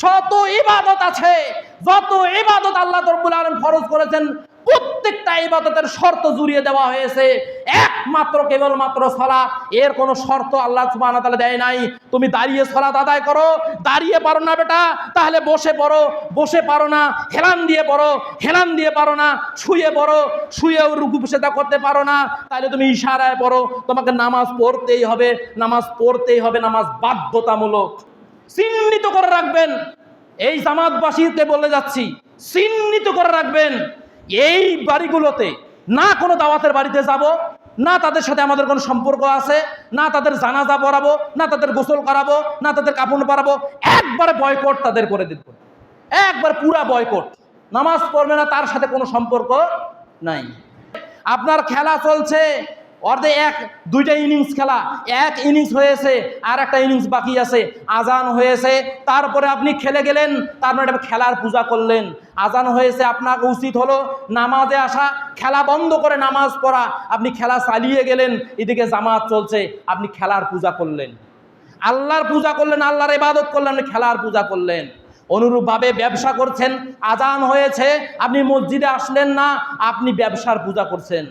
শত ইবাদত আছে, যত ইবাদত আল্লাহ রব্বুল আলম ফরজ করেছেন, প্রত্যেকটা ইবাদতের শর্ত জুড়িয়ে দেওয়া হয়েছে। একমাত্র কেবলমাত্র সলা, এর কোনো শর্ত আল্লাহ সুবহানাহু ওয়া তাআলা দেয় নাই। তুমি দাঁড়িয়ে সলাত আদায় করো, দাঁড়িয়ে পারো না বেটা, তাহলে বসে পড়ো। বসে পারো না, হেলান দিয়ে পড়ো, হেলান দিয়ে পারো না, শুয়ে পড়ো, শুয়েও রুকু সেটা করতে পারো না, তাহলে তুমি ইশারায় পড়ো। তোমাকে নামাজ পড়তেই হবে, নামাজ পড়তেই হবে, নামাজ বাধ্যতামূলক। চিহ্নিত করে রাখবেন। এই জামাতবাসীকে বলে যাচ্ছি, চিহ্নিত করে রাখবেন। এই বাড়িগুলোতে না কোনো দাওয়াতের বাড়িতে যাব, না তাদের সাথে আমাদের কোনো সম্পর্ক আছে, না তাদের জানাজা পড়াবো, না তাদের গোসল করাবো, না তাদের কাপড় পরাবো একবারে বয়কট তাদের করে দিব। একবার পুরা বয়কট। নামাজ পড়বে না, তার সাথে কোনো সম্পর্ক নাই। আপনার খেলা চলছে অর্ধে এক, দুইটা ইনিংস খেলা। এক ইনিংস হয়েছে, আর একটা ইনিংস বাকি আছে। আজান হয়েছে, তারপরে আপনি খেলে গেলেন, তারপরে একটা খেলার পূজা করলেন। আজান হয়েছে আপনার উচিত হলো নামাজে আসা, খেলা বন্ধ করে নামাজ পড়া। আপনি খেলা চালিয়ে গেলেন, এদিকে জামাত চলছে, আপনি খেলার পূজা করলেন। আল্লাহর পূজা করলেন, আল্লাহর ইবাদত করলেন খেলার পূজা করলেন। অনুরূপভাবে ব্যবসা করছেন, আজান হয়েছে, আপনি মসজিদে আসলেন না, আপনি ব্যবসার পূজা করছেন।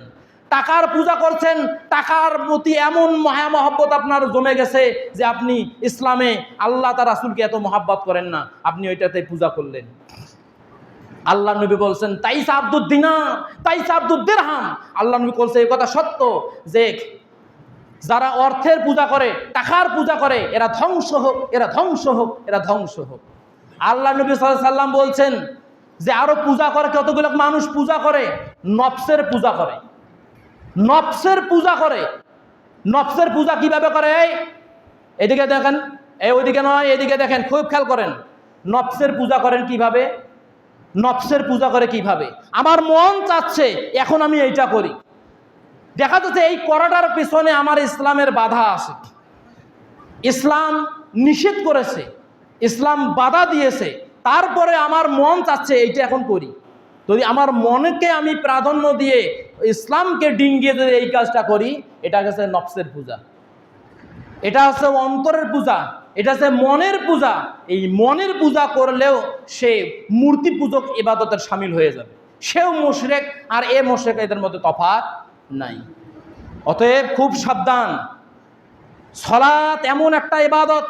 টাকার পূজা করছেন, টাকার প্রতি এমন মহা মহব্বত আপনার জমে গেছে যে আপনি ইসলামে আল্লাহ তার রাসুলকে এত মহাব্বত করেন না, আপনি ওইটাতে পূজা করলেন। আল্লাহ নবী বলছেন, তাইসা আব্দুদ্দিনা, তাইসা আব্দুদ্দিরহাম। আল্লাহ নবী বলছে, এই কথা সত্য যে যারা অর্থের পূজা করে, টাকার পূজা করে, এরা ধ্বংস হোক, এরা ধ্বংস হোক, এরা ধ্বংস হোক। আল্লাহ নবী সাল্লাম বলছেন যে আরও পূজা করে, কতগুলো মানুষ পূজা করে? নফসের পূজা করে। নফসের পূজা করে। নফসের পূজা কীভাবে করে? এদিকে দেখেন, এই ওইদিকে নয়, এদিকে দেখেন, খুব খেয়াল করেন। নফসের পূজা করেন কীভাবে? নফসের পূজা করে কীভাবে? আমার মন চাচ্ছে, এখন আমি এইটা করি। দেখা যাচ্ছে এই করাটার পিছনে আমার ইসলামের বাধা আছে। ইসলাম নিষেধ করেছে, ইসলাম বাধা দিয়েছে, তারপরে আমার মন চাচ্ছে এইটা এখন করি। যদি আমার মনকে আমি প্রাধান্য দিয়ে ইসলামকে ডিঙ্গিয়ে যদি এই কাজটা করি, এটা হচ্ছে নফসের পূজা। এটা হচ্ছে অন্তরের পূজা, এটা হচ্ছে মনের পূজা। এই মনের পূজা করলেও সে মূর্তি পূজক ইবাদতের সামিল হয়ে যাবে। সেও মোশরেক, আর এ মোশরেক এদের মধ্যে তফাৎ নাই। অতএব খুব সাবধান। সলাৎ এমন একটা ইবাদত,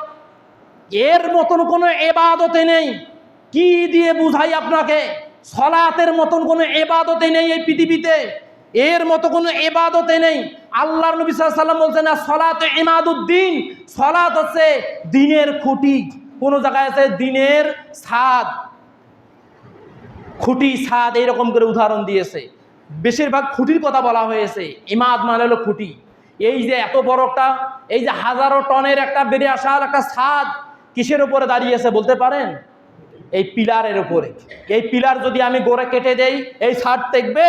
এর মতন কোনো এবাদতে নেই। কি দিয়ে বুঝাই আপনাকে? সলাতের মতন কোনো এবাদতে নেই এই পৃথিবীতে। এর মতো কোনো এবাদতে নেই। আল্লাহ নবী সাল্লাম বলছেন, না, সলাত এমাদুদ্দিন সলাত হচ্ছে দিনের খুঁটি। কোনো জায়গায় আছে দিনের ছাদ খুঁটি ছাদ এইরকম করে উদাহরণ দিয়েছে। বেশিরভাগ খুঁটির কথা বলা হয়েছে। ইমাদ মানে হলো খুঁটি। এই যে এত বড় একটা, এই যে হাজারো টনের একটা বেড়ে আসার একটা ছাদ কিসের উপরে দাঁড়িয়েছে বলতে পারেন? এই পিলারের উপরে। এই পিলার যদি আমি গোড়ে কেটে দেই এই ছাদ টেকবে?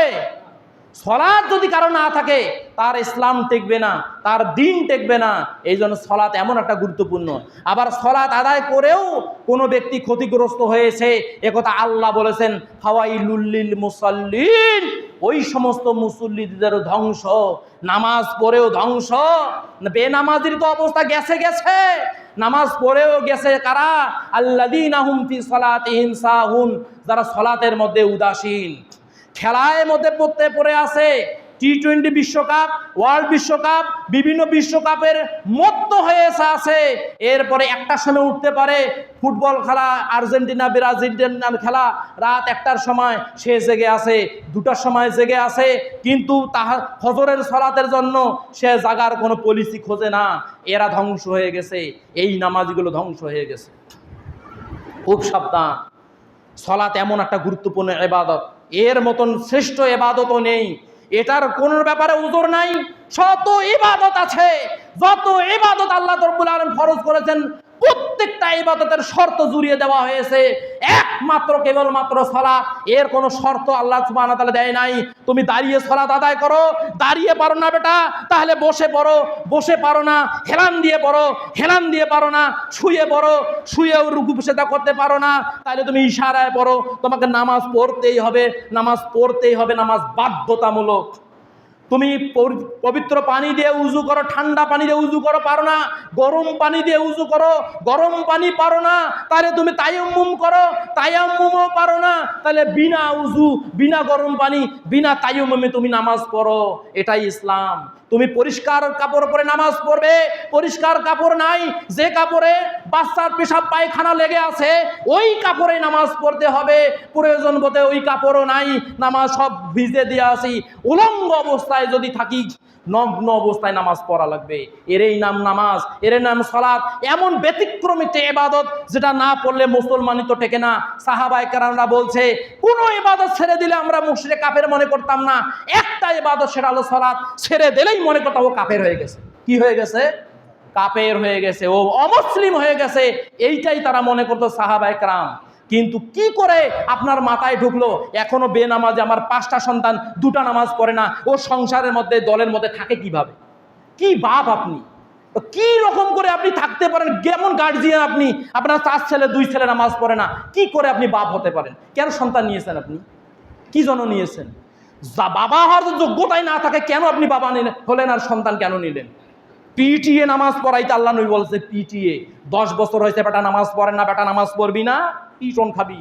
সলাদ যদি কারও না থাকে, তার ইসলাম টেকবে না, তার দিন টেকবে না। এই জন্য সলাৎ এমন একটা গুরুত্বপূর্ণ। আবার সলাৎ আদায় করেও কোনো ব্যক্তি ক্ষতিগ্রস্ত হয়েছে একথা আল্লাহ বলেছেন হাওয়াই লুল্লিল মুসল্লিন। ওই সমস্ত মুসল্লিদের ধ্বংস, নামাজ পড়েও ধ্বংস। বেনামাজির তো অবস্থা গেছে গেছে। নামাজ পড়েও গেছে কারা? আল্লাদিন আহুম ফি সাহুন। যারা সলাতের মধ্যে উদাসীন। খেলায় মধ্যে পড়তে পড়ে আছে টি টোয়েন্টি বিশ্বকাপ ওয়ার্ল্ড বিশ্বকাপ, বিভিন্ন বিশ্বকাপের মত্ত হয়ে আছে। এরপরে একটা সময় উঠতে পারে ফুটবল খেলা, আর্জেন্টিনা, ব্রাজিলিয়ান খেলা। রাত একটার সময় সে জেগে আছে, দুটার সময় জেগে আছে, কিন্তু তাহা ফজরের সলাতের জন্য সে জাগার কোনো পলিসি খোঁজে না। এরা ধ্বংস হয়ে গেছে, এই নামাজগুলো ধ্বংস হয়ে গেছে। খুব সাবধান। সলাত এমন একটা গুরুত্বপূর্ণ এবাদত এর মতন শ্রেষ্ঠ এবাদতও নেই। এটার কোন ব্যাপারে উজোর নাই। শত ইবাদত আছে, যত ইবাদত আল্লাহ তরবুল আলম ফরজ করেছেন প্রত্যেকটা ইবাদতের শর্ত জুড়িয়ে দেওয়া হয়েছে। একমাত্র, কেবলমাত্র সলা। এর কোনো শর্ত আল্লাহ সুবহানাহু ওয়া তাআলা দেয় নাই। তুমি দাঁড়িয়ে সলাত আদায় করো, দাঁড়িয়ে পারো না বেটা, তাহলে বসে পড়ো। বসে পারো না, হেলান দিয়ে পড়ো, হেলান দিয়ে পারো না, শুয়ে পড়ো, শুয়েও রুকু সেটা করতে পারো না। তাহলে তুমি ইশারায় পড়ো। তোমাকে নামাজ পড়তেই হবে, নামাজ পড়তেই হবে, নামাজ বাধ্যতামূলক। তুমি পবিত্র পানি দিয়ে উজু করো, ঠান্ডা পানি দিয়ে উজু করো, পারো না। গরম পানি দিয়ে উজু করো, গরম পানি পারো না। তাহলে তুমি তায়াম্মুম করো, তায়াম্মুমও পারো না। তাহলে বিনা উজু, বিনা গরম পানি, বিনা তায়াম্মুমে তুমি নামাজ পড়ো। এটাই ইসলাম। তুমি পরিষ্কার কাপড় পরে নামাজ পড়বে, পরিষ্কার কাপড় নাই, যে কাপড়ে বাচ্চার পেশাব পায়খানা লেগে আছে, ওই কাপড়ে নামাজ পড়তে হবে। প্রয়োজন বোধে ওই কাপড়ও নাই। নামাজ সব ভিজে দিয়ে আসি। উলঙ্গ অবস্থায় যদি থাকি নগ্ন অবস্থায় নামাজ পড়া লাগবে। এরই নাম নামাজ, এর নাম সলাৎ এমন ব্যতিক্রম একটি এবাদত যেটা না পড়লে মুসলমানই তো টেকে না। সাহাবাই কারামরা বলছে, কোনো ইবাদত ছেড়ে দিলে আমরা মুশরে কাপের মনে করতাম না। একটা ইবাদত সেটা হলো সলাৎ ছেড়ে দিলেই মনে করতাম ও কাফের হয়ে গেছে। কি হয়ে গেছে? কাপের হয়ে গেছে, ও অমুসলিম হয়ে গেছে। এইটাই তারা মনে করতো সাহাবাই কারাম। কিন্তু কি করে আপনার মাথায় ঢুকলো? এখনও বেনামাজে আমার পাঁচটা সন্তান, দুটা নামাজ পড়ে না। ও সংসারের মধ্যে, দলের মধ্যে থাকে কীভাবে? কি বাপ আপনি? কি রকম করে আপনি থাকতে পারেন? কেমন গার্জিয়ান আপনি? আপনার চার ছেলে, দুই ছেলে নামাজ পড়ে না। কি করে আপনি বাপ হতে পারেন? কেন সন্তান নিয়েছেন আপনি? কি জন্য নিয়েছেন? যা বাবা হওয়ার যোগ্যতাই না থাকে, কেন আপনি বাবা নিলেন? হলেন আর সন্তান কেন নিলেন? পিটিএ নামাজ পড়াইতে আল্লাহ নবী বলছে পিটিএ দশ বছর হয়েছে, বেটা নামাজ পড়ে না, বেটা নামাজ পড়বি না। পিটন খাবি?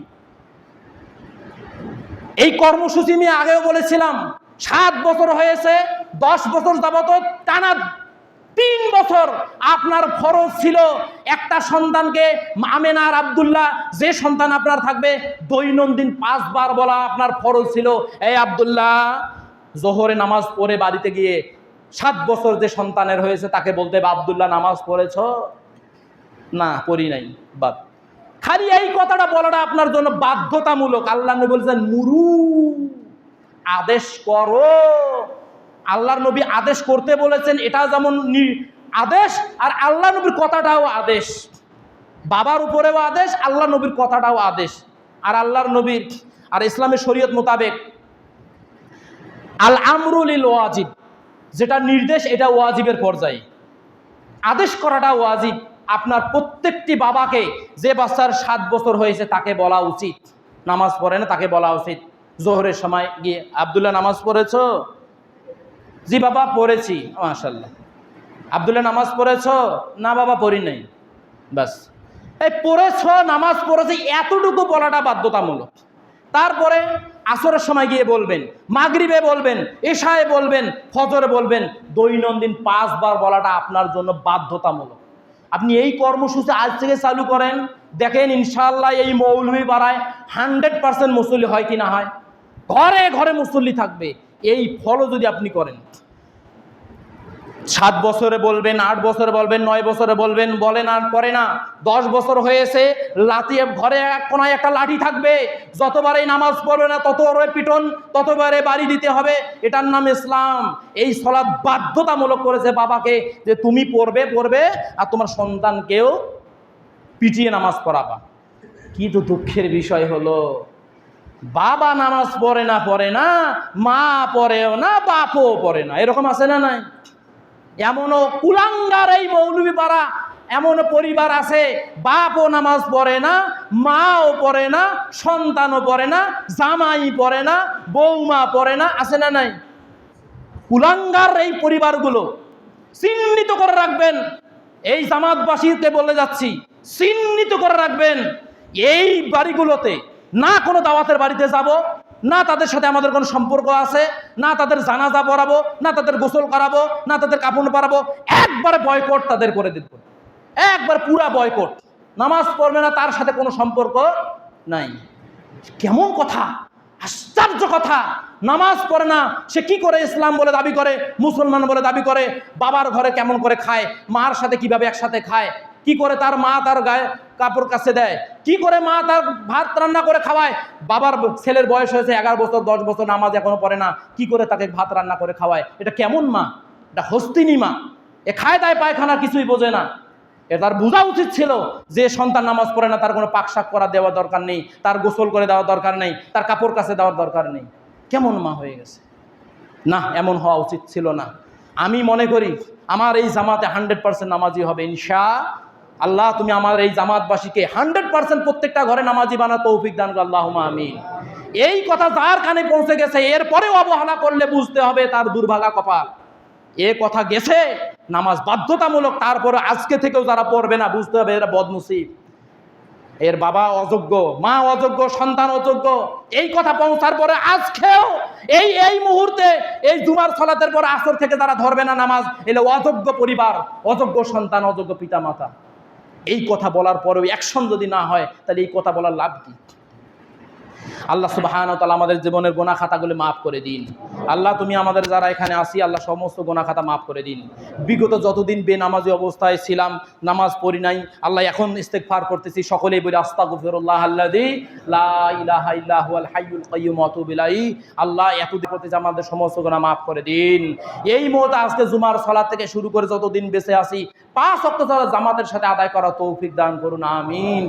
এই কর্মসূচি আমি আগেও বলেছিলাম, সাত বছর হয়েছে, দশ বছর যাবত টানা তিন বছর আপনার ফরজ ছিল একটা সন্তানকে আমেনার আবদুল্লাহ, যে সন্তান আপনার থাকবে, দৈনন্দিন পাঁচবার বলা আপনার ফরজ ছিল। এই আবদুল্লাহ, জোহরে নামাজ পড়ে বাড়িতে গিয়ে সাত বছর যে সন্তানের হয়েছে, তাকে বলতে আবদুল্লাহ, নামাজ পড়েছ? না, পড়ি নাই, বাদ। খালি এই কথাটা বলাটা আপনার জন্য বাধ্যতামূলক। আল্লাহ নবী বলছেন, মুরু, আদেশ করো। আল্লাহর নবী আদেশ করতে বলেছেন, এটা যেমন আদেশ, আর আল্লাহ নবীর কথাটাও আদেশ। বাবার উপরেও আদেশ, আল্লাহ নবীর কথাটাও আদেশ। আর আল্লাহর নবীর, আর ইসলামের শরীয়ত মোতাবেক আল আমরুল ওয়াজিব যেটা নির্দেশ, এটা ওয়াজিবের পর্যায়ে। আদেশ করাটা ওয়াজিব। আপনার প্রত্যেকটি বাবাকে যে বাচ্চার সাত বছর হয়েছে তাকে বলা উচিত। নামাজ পড়ে না, তাকে বলা উচিত। জোহরের সময় গিয়ে আবদুল্লাহ নামাজ পড়েছ? জি বাবা, পড়েছি মাশাল্লাহ আবদুল্লাহ নামাজ পড়েছ? না বাবা, পড়ি নাই। ব্যাস এই পড়েছ, নামাজ পড়েছি, এতটুকু বলাটা বাধ্যতামূলক। তারপরে আসরের সময় গিয়ে বলবেন, মাগরিবে বলবেন, এশায় বলবেন, ফজরে বলবেন, দৈনন্দিন পাঁচবার বলাটা আপনার জন্য বাধ্যতামূলক। আপনি এই কর্মসূচি আজ থেকে চালু করেন, দেখেন ইনশাল্লাহ এই মৌলভী পাড়ায় হান্ড্রেড পার্সেন্ট মুসল্লি হয় কি না হয়? ঘরে ঘরে মুসল্লি থাকবে, এই ফলও যদি আপনি করেন। সাত বছরে বলবেন, আট বছরে বলবেন, নয় বছরে বলবেন, বলেন আর করে না। দশ বছর হয়েছে, লাঠি ঘরে এক কোনায় একটা লাঠি থাকবে। যতবারই নামাজ পড়বে না ততবারে পিটন ততবারে বাড়ি দিতে হবে। এটার নাম ইসলাম। এই সলাদ বাধ্যতামূলক করেছে বাবাকে যে তুমি পড়বে পড়বে, আর তোমার সন্তানকেও পিটিয়ে নামাজ পড়াবা। কিন্তু দুঃখের বিষয় হলো। বাবা নামাজ পড়ে না পড়ে না, মা পড়েও না, বাপও পড়ে না। এরকম আছে না নাই? এমনও কুলাঙ্গার এই মৌলবী পাড়া এমনও পরিবার আছে, বাপও নামাজ পড়ে না, মাও পড়ে না, সন্তানও পড়ে না, জামাই পড়ে না, বৌমা পড়ে না, আছে না নাই? কুলাঙ্গার এই পরিবারগুলো চিহ্নিত করে রাখবেন। এই জামাতবাসীতে বলে যাচ্ছি, চিহ্নিত করে রাখবেন। এই বাড়িগুলোতে না কোনো দাওয়াতের বাড়িতে যাব না তাদের সাথে আমাদের কোনো সম্পর্ক আছে, না তাদের জানাজা পড়াবো, না তাদের গোসল করাবো, না তাদের কাপড় পরাবো একবারে বয়কট তাদের করে দিত একবার পুরা বয়কট নামাজ পড়বে না, তার সাথে কোনো সম্পর্ক নাই। কেমন কথা? আশ্চর্য কথা। নামাজ পড়ে না, সে কি করে ইসলাম বলে দাবি করে, মুসলমান বলে দাবি করে, বাবার ঘরে কেমন করে খায়, মার সাথে কীভাবে একসাথে খায় কি করে তার মা তার গায়ে কাপড় কাছে দেয়? কি করে মা তার ভাত রান্না করে খাওয়ায়? বাবার ছেলের বয়স হয়েছে এগারো বছর, দশ বছর, নামাজ এখনও পড়ে না। কি করে তাকে ভাত রান্না করে খাওয়ায়? এটা কেমন মা? এটা হস্তিনী মা। এ খায় দায় পায়খানা কিছুই বোঝে না। তার বোঝা উচিত ছিল যে সন্তান নামাজ পড়ে না, তার কোনো পাকশাক করা দেওয়া দরকার নেই, তার গোসল করে দেওয়া দরকার নেই, তার কাপড় কাছে দেওয়ার দরকার নেই। কেমন মা হয়ে গেছে? না, এমন হওয়া উচিত ছিল না। আমি মনে করি আমার এই জামাতে হান্ড্রেড পার্সেন্ট নামাজি হবে, ইনশা আল্লাহ তুমি আমার এই জামাতবাসীকে হান্ড্রেড পার্সেন্ট প্রত্যেকটা ঘরে নামাজি বানা তৌফিক দান করো, আল্লাহুম্মা আমিন। এই কথা যার কানে পৌঁছে গেছে এরপরেও অবহেলা করলে বুঝতে হবে তার দুর্ভাগা কপাল। এ কথা গেছে নামাজ বাধ্যতামূলক তারপরে আজকে থেকেও যারা পড়বে না বুঝতে হবে এরা বদনসিব। এর বাবা অযোগ্য মা অযোগ্য সন্তান অযোগ্য এই কথা পৌঁছার পরে আজকেও এই এই মুহূর্তে এই জুমার সলাতের পরে আসর থেকে যারা ধরবে না নামাজ এলে অযোগ্য পরিবার অযোগ্য সন্তান অযোগ্য পিতা মাতা এই কথা বলার পরেও অ্যাকশন যদি না হয় তাহলে এই কথা বলার লাভ কি? আল্লাহ সুবাহান তালা আমাদের জীবনের গোনা খাতাগুলি মাফ করে দিন। আল্লাহ, তুমি আমাদের যারা এখানে আসি আল্লাহ সমস্ত গোনা খাতা মাফ করে দিন। বিগত যতদিন বেনামাজি অবস্থায় ছিলাম, নামাজ পড়ি নাই, আল্লাহ এখন ইস্তেকফার করতেছি, সকলেই বলি আস্তা গুফিরুল্লাহ আল্লাদি আল্লাহ, এতদিন করতেছি আমাদের সমস্ত গোনা মাফ করে দিন। এই মুহূর্তে আজকে জুমার সালাত থেকে শুরু করে যতদিন বেঁচে আসি পাঁচ অক্ট জামাতের সাথে আদায় করা তৌফিক দান করুন, আমিন।